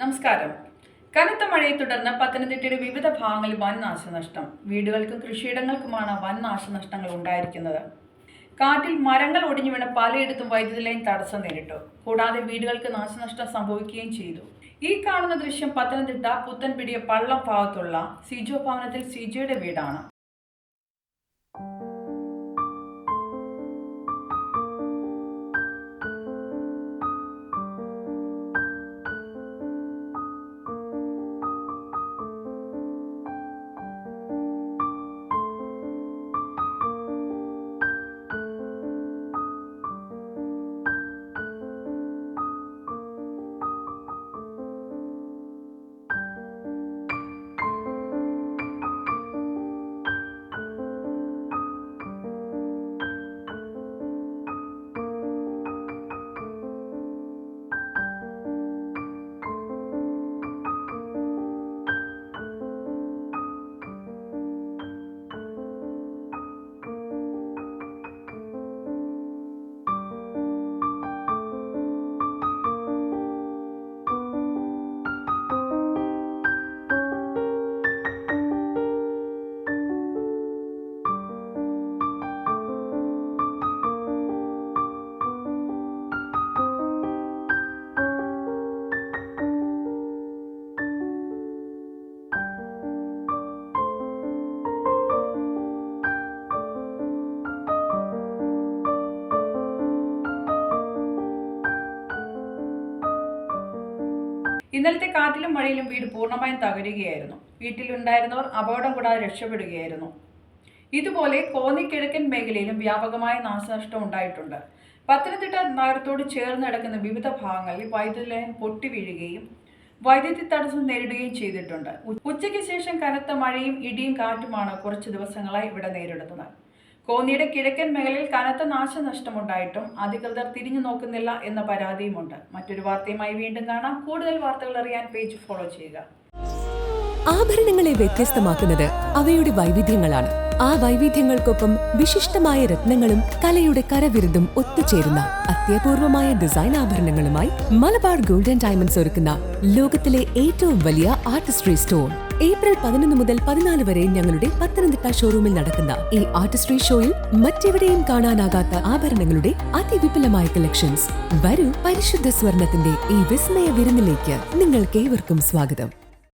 നമസ്കാരം. കനത്ത മഴയെ തുടർന്ന് പത്തനംതിട്ടയുടെ വിവിധ ഭാഗങ്ങളിൽ വൻ നാശനഷ്ടം. വീടുകൾക്കും കൃഷിയിടങ്ങൾക്കുമാണ് വൻ നാശനഷ്ടങ്ങൾ ഉണ്ടായിരിക്കുന്നത്. കാറ്റിൽ മരങ്ങൾ ഒടിഞ്ഞു വീണ് പലയിടത്തും വൈദ്യുതി ലൈൻ തടസ്സം നേരിട്ടു. കൂടാതെ വീടുകൾക്ക് നാശനഷ്ടം സംഭവിക്കുകയും ചെയ്തു. ഈ കാണുന്ന ദൃശ്യം പത്തനംതിട്ട പുത്തൻപിടിയ പള്ളം ഭാഗത്തുള്ള സിജോ ഭവനത്തിൽ സിജോയുടെ വീടാണ്. ഇന്നലത്തെ കാറ്റിലും മഴയിലും വീട് പൂർണമായും തകരുകയായിരുന്നു. വീട്ടിലുണ്ടായിരുന്നവർ അപകടം കൂടാതെ രക്ഷപ്പെടുകയായിരുന്നു. ഇതുപോലെ കോന്നി കിഴക്കൻ മേഖലയിലും വ്യാപകമായ നാശനഷ്ടം ഉണ്ടായിട്ടുണ്ട്. പത്തനംതിട്ട നഗരത്തോട് ചേർന്ന് കിടക്കുന്ന വിവിധ ഭാഗങ്ങളിൽ വൈദ്യുതി ലൈൻ പൊട്ടി വീഴുകയും വൈദ്യുതി തടസ്സം നേരിടുകയും ചെയ്തിട്ടുണ്ട്. ഉച്ചയ്ക്ക് ശേഷം കനത്ത മഴയും ഇടിയും കാറ്റുമാണ് കുറച്ച് ദിവസങ്ങളായി ഇവിടെ നേരിടുന്നത്. കോന്നിയുടെ കിഴക്കൻ മേഖലയിൽ കനത്ത നാശനഷ്ടമുണ്ടായിട്ടും അധികൃതർ തിരിഞ്ഞു നോക്കുന്നില്ല എന്ന പരാതിയുമുണ്ട്. മറ്റൊരു വാർത്തയുമായി വീണ്ടും കാണാം. കൂടുതൽ വാർത്തകൾ അറിയാൻ പേജ് ഫോളോ ചെയ്യുക. ആഭരണങ്ങളെ വ്യത്യസ്തമാക്കുന്നത് അവയുടെ വൈവിധ്യങ്ങളാണ്. ആ വൈവിധ്യങ്ങൾക്കൊപ്പം വിശിഷ്ടമായ രത്നങ്ങളും കലയുടെ കരവിരുതും ഒത്തുചേരുന്ന അത്യപൂർവമായ ഡിസൈൻ ആഭരണങ്ങളുമായി മലബാർ ഗോൾഡൻ ഡയമണ്ട്സ് ഒരുക്കുന്ന ലോകത്തിലെ ഏറ്റവും വലിയ ആർട്ടിസ്ട്രി സ്റ്റോർ. ഏപ്രിൽ പതിനൊന്ന് മുതൽ പതിനാല് വരെ ഞങ്ങളുടെ പത്തനംതിട്ട ഷോറൂമിൽ നടക്കുന്ന ഈ ആർട്ടിസ്ട്രി ഷോയിൽ മറ്റെവിടെയും കാണാനാകാത്ത ആഭരണങ്ങളുടെ അതിവിപുലമായ കളക്ഷൻസ്. വരൂ പരിശുദ്ധ സ്വർണത്തിന്റെ ഈ വിസ്മയ വിരുന്നിലേക്ക് നിങ്ങൾക്ക് ഏവർക്കും സ്വാഗതം.